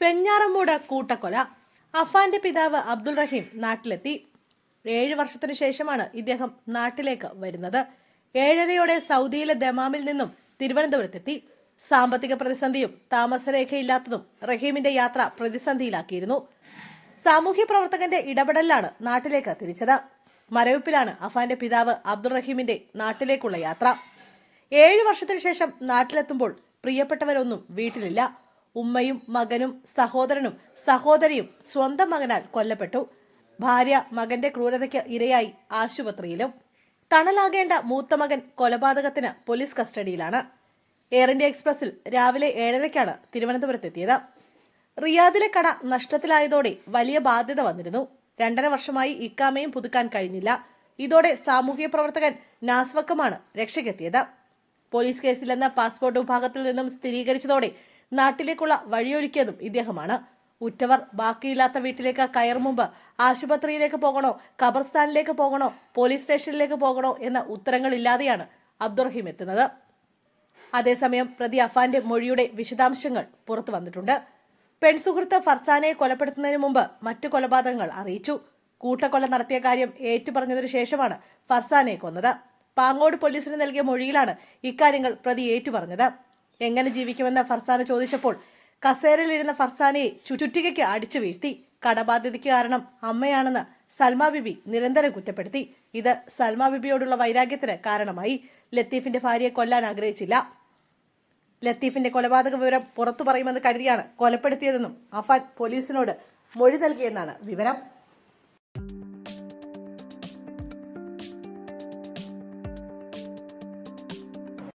പെഞ്ഞാറമ്മൂട് കൂട്ടക്കൊല. അഫാന്റെ പിതാവ് അബ്ദുൾ റഹീം നാട്ടിലെത്തി. ഏഴ് വർഷത്തിനു ശേഷമാണ് ഇദ്ദേഹം നാട്ടിലേക്ക് വരുന്നത്. ഏഴരയോടെ സൗദിയിലെ ദമാമിൽ നിന്നും തിരുവനന്തപുരത്തെത്തി. സാമ്പത്തിക പ്രതിസന്ധിയും താമസരേഖയില്ലാത്തതും റഹീമിന്റെ യാത്ര പ്രതിസന്ധിയിലാക്കിയിരുന്നു. സാമൂഹ്യ പ്രവർത്തകന്റെ ഇടപെടലിലാണ് നാട്ടിലേക്ക് തിരിച്ചത്. മരവിപ്പിലാണ് അഫാന്റെ പിതാവ് അബ്ദുൾ റഹീമിന്റെ നാട്ടിലേക്കുള്ള യാത്ര. ഏഴു വർഷത്തിനു ശേഷം നാട്ടിലെത്തുമ്പോൾ പ്രിയപ്പെട്ടവരൊന്നും വീട്ടിലില്ല. ഉമ്മയും മകനും സഹോദരനും സഹോദരിയും സ്വന്തം മകനാൽ കൊല്ലപ്പെട്ടു. ഭാര്യ മകന്റെ ക്രൂരതയ്ക്ക് ഇരയായി ആശുപത്രിയിലും. തണലാകേണ്ട മൂത്ത മകൻ കൊലപാതകത്തിന് പോലീസ് കസ്റ്റഡിയിലാണ്. എയർ ഇന്ത്യ എക്സ്പ്രസിൽ രാവിലെ ഏഴരയ്ക്കാണ് തിരുവനന്തപുരത്തെത്തിയത്. റിയാദിലെ കട നഷ്ടത്തിലായതോടെ വലിയ ബാധ്യത വന്നിരുന്നു. രണ്ടര വർഷമായി ഇക്കാമയും പുതുക്കാൻ കഴിഞ്ഞില്ല. ഇതോടെ സാമൂഹ്യ പ്രവർത്തകൻ നാസ്വക്കമാണ് രക്ഷയ്ക്കെത്തിയത്. പോലീസ് കേസിലെന്ന പാസ്പോർട്ട് വിഭാഗത്തിൽ നിന്നും സ്ഥിരീകരിച്ചതോടെ നാട്ടിലേക്കുള്ള വഴിയൊരുക്കിയതും ഇദ്ദേഹമാണ്. ഉറ്റവർ ബാക്കിയില്ലാത്ത വീട്ടിലേക്ക് കയറും മുമ്പ് ആശുപത്രിയിലേക്ക് പോകണോ ഖബർസ്ഥാനിലേക്ക് പോകണോ പോലീസ് സ്റ്റേഷനിലേക്ക് പോകണോ എന്ന ഉത്തരങ്ങളില്ലാതെയാണ് അബ്ദുറഹീം എത്തുന്നത്. അതേസമയം പ്രതി അഫാന്റെ മൊഴിയുടെ വിശദാംശങ്ങൾ പുറത്തു വന്നിട്ടുണ്ട്. പെൺസുഹൃത്ത് ഫർസാനയെ കൊലപ്പെടുത്തുന്നതിന് മുമ്പ് മറ്റു കൊലപാതകങ്ങൾ അറിയിച്ചു. കൂട്ടക്കൊല നടത്തിയ കാര്യം ഏറ്റുപറഞ്ഞതിനു ശേഷമാണ് ഫർസാനയെ കൊന്നത്. പാങ്ങോട് പോലീസിന് നൽകിയ മൊഴിയിലാണ് ഇക്കാര്യങ്ങൾ പ്രതി ഏറ്റുപറഞ്ഞത്. എങ്ങനെ ജീവിക്കുമെന്ന് ഫർസാന ചോദിച്ചപ്പോൾ കസേരയിലിരുന്ന ഫർസാനയെ ചുറ്റുറ്റികയ്ക്ക് അടിച്ചു വീഴ്ത്തി. കടബാധ്യതയ്ക്ക് കാരണം അമ്മയാണെന്ന് സൽമ ബിബി നിരന്തരം കുറ്റപ്പെടുത്തി. ഇത് സൽമ ബിബിയോടുള്ള വൈരാഗ്യത്തിന് കാരണമായി. ലത്തീഫിന്റെ ഭാര്യയെ കൊല്ലാൻ ആഗ്രഹിച്ചില്ല. ലത്തീഫിന്റെ കൊലപാതക വിവരം പുറത്തു പറയുമെന്ന് കരുതിയാണ് കൊലപ്പെടുത്തിയതെന്നും അഫാൻ പോലീസിനോട് മൊഴി നൽകിയെന്നാണ് വിവരം.